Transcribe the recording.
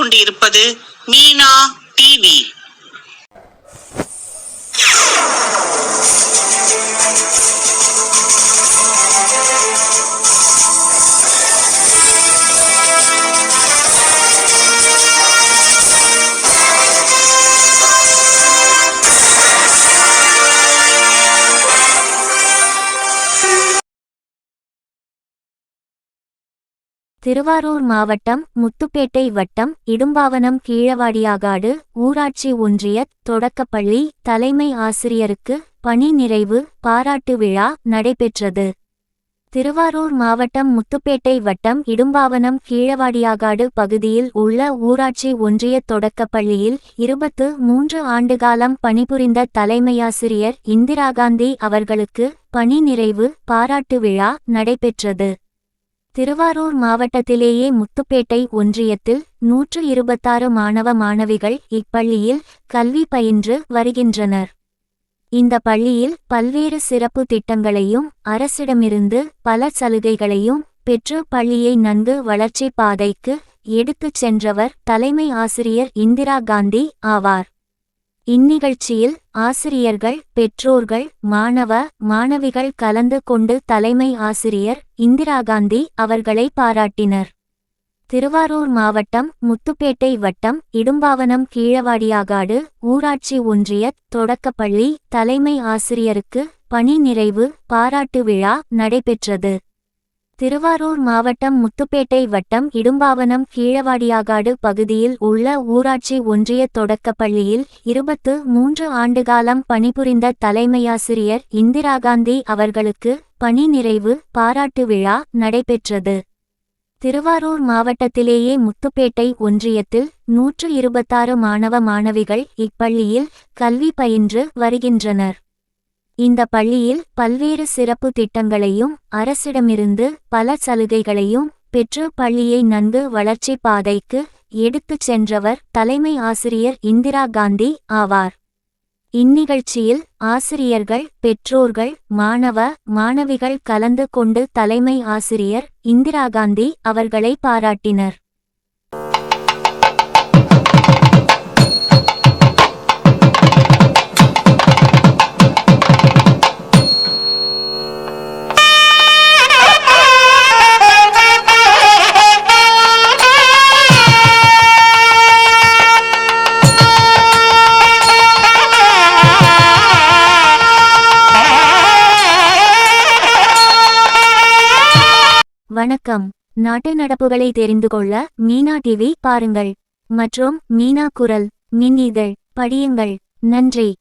கொண்டிருப்பது மீனா டிவி. திருவாரூர் மாவட்டம் முத்துப்பேட்டை வட்டம் இடும்பாவனம் கீழவாடியாகாடு ஊராட்சி ஒன்றிய தொடக்கப்பள்ளி தலைமை ஆசிரியருக்கு பணி நிறைவு பாராட்டு விழா நடைபெற்றது. திருவாரூர் மாவட்டம் முத்துப்பேட்டை வட்டம் இடும்பாவனம் கீழவாடியாகாடு பகுதியில் உள்ள ஊராட்சி ஒன்றிய தொடக்கப்பள்ளியில் இருபத்து மூன்று ஆண்டுகாலம் பணிபுரிந்த தலைமையாசிரியர் இந்திரா காந்தி அவர்களுக்கு பணி நிறைவு பாராட்டு விழா நடைபெற்றது. திருவாரூர் மாவட்டத்திலேயே முத்துப்பேட்டை ஒன்றியத்தில் நூற்று இருபத்தாறு மாணவ மாணவிகள் இப்பள்ளியில் கல்வி பயின்று வருகின்றனர். இந்த பள்ளியில் பல்வேறு சிறப்பு திட்டங்களையும் அரசிடமிருந்து பல சலுகைகளையும் பெற்று பள்ளியை நன்கு வளர்ச்சி பாதைக்கு எடுத்துச் சென்றவர் தலைமை ஆசிரியர் இந்திரா காந்தி ஆவார். இந்நிகழ்ச்சியில் ஆசிரியர்கள் பெற்றோர்கள் மாணவ மாணவிகள் கலந்து கொண்டு தலைமை ஆசிரியர் இந்திரா காந்தி அவர்களை பாராட்டினர். திருவாரூர் மாவட்டம் முத்துப்பேட்டை வட்டம் இடும்பாவனம் கீழவாடியாகாடு ஊராட்சி ஒன்றிய தொடக்கப்பள்ளி தலைமை ஆசிரியருக்கு பணி நிறைவு பாராட்டு விழா நடைபெற்றது. திருவாரூர் மாவட்டம் முத்துப்பேட்டை வட்டம் இடும்பாவனம் கீழவாடியாகாடு பகுதியில் உள்ள ஊராட்சி ஒன்றிய தொடக்கப்பள்ளியில் இருபத்து மூன்று ஆண்டுகாலம் பணிபுரிந்த தலைமையாசிரியர் இந்திரா காந்தி அவர்களுக்கு பணி நிறைவு பாராட்டு விழா நடைபெற்றது. திருவாரூர் மாவட்டத்திலேயே முத்துப்பேட்டை ஒன்றியத்தில் நூற்று இருபத்தாறு மாணவ மாணவிகள் இப்பள்ளியில் கல்வி பயின்று வருகின்றனர். இந்த பள்ளியில் பல்வேறு சிறப்பு திட்டங்களையும் அரசிடமிருந்து பல சலுகைகளையும் பெற்று பள்ளியை நன்கு வளர்ச்சி பாதைக்கு எடுத்துச் சென்றவர் தலைமை ஆசிரியர் இந்திரா காந்தி ஆவார். இந்நிகழ்ச்சியில் ஆசிரியர்கள் பெற்றோர்கள் மாணவ மாணவிகள் கலந்து கொண்டு தலைமை ஆசிரியர் இந்திரா காந்தி அவர்களை பாராட்டினர். வணக்கம். நாட்டு நடப்புகளை தெரிந்து கொள்ள மீனா டிவி பாருங்கள். மற்றும் மீனா குரல். மின் இதழ். படியுங்கள். நன்றி.